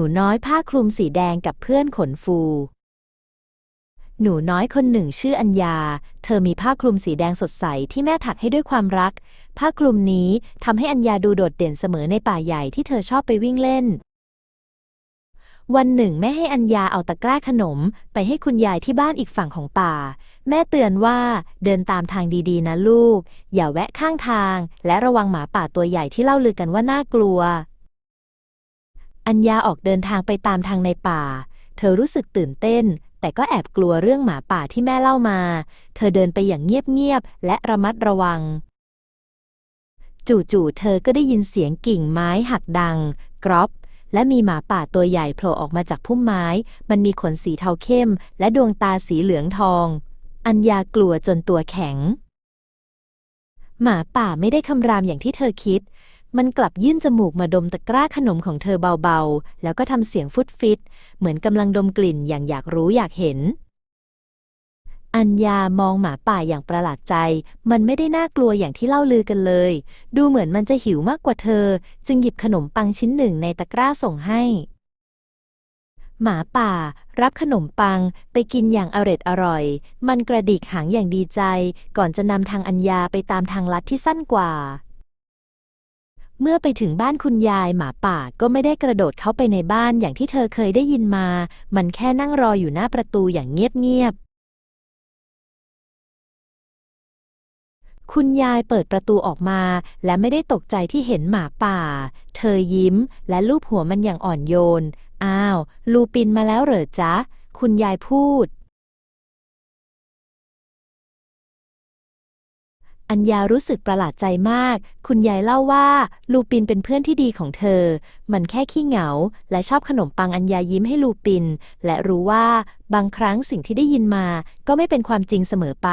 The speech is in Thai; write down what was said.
หนูน้อยผ้าคลุมสีแดงกับเพื่อนขนฟู หนูน้อยคนหนึ่งชื่ออัญญา เธอมีผ้าคลุมสีแดงสดใสที่แม่ถักให้ด้วยความรัก ผ้าคลุมนี้ทำให้อัญญาดูโดดเด่นเสมอในป่าใหญ่ที่เธอชอบไปวิ่งเล่น วันหนึ่งแม่ให้อัญญาเอาตะกร้าขนม ไปให้คุณยายที่บ้านอีกฝั่งของป่า แม่เตือนว่าเดินตามทางดีๆ นะลูก อย่าแวะข้างทาง และระวังหมาป่าตัวใหญ่ที่เล่าลือกันว่าน่ากลัว อัญญาออกเดินทางไปตามทางในป่า เธอรู้สึกตื่นเต้น แต่ก็แอบกลัวเรื่องหมาป่าที่แม่เล่ามา เธอเดินไปอย่างเงียบๆและระมัดระวัง จู่ๆเธอก็ได้ยินเสียงกิ่งไม้หักดัง กรอบ และมีหมาป่าตัวใหญ่โผล่ออกมาจากพุ่มไม้ มันมีขนสีเทาเข้ม และดวงตาสีเหลืองทอง อัญญากลัวจนตัวแข็ง หมาป่าไม่ได้คำรามอย่างที่เธอคิด มันกลับยื่นจมูกมาดมตะกร้าขนมของเธอเบาๆ แล้วก็ทำเสียงฟุดฟิต เหมือนกำลังดมกลิ่นอย่างอยากรู้อยากเห็น อัญญามองหมาป่าอย่างประหลาดใจ มันไม่ได้น่ากลัวอย่างที่เล่าลือกันเลย ดูเหมือนมันจะหิวมากกว่าเธอ จึงหยิบขนมปังชิ้นหนึ่งในตะกร้าส่งให้ หมาป่า รับขนมปังไปกินอย่างอร็ดอร่อย มันกระดิกหางอย่างดีใจ ก่อนจะนำทางอัญญาไปตามทางลัดที่สั้นกว่า เมื่อไปถึงบ้านคุณยายหมาป่าก็ไม่ได้กระโดดเข้าไปในบ้านอย่างที่เธอเคยได้ยินมา มันแค่นั่งรออยู่หน้าประตูอย่างเงียบๆ คุณยายเปิดประตูออกมา และไม่ได้ตกใจที่เห็นหมาป่า เธอยิ้ม และลูบหัวมันอย่างอ่อนโยน อ้าว ลูปินมาแล้วเหรอจ๊ะ คุณยายพูด อัญญารู้สึกประหลาดใจมาก คุณยายเล่าว่า ลูปินเป็นเพื่อนที่ดีของเธอ มันแค่ขี้เหงา และชอบขนมปังอัญญายิ้มให้ลูปิน และรู้ว่าบางครั้งสิ่งที่ได้ยินมาก็ไม่เป็นความจริงเสมอไป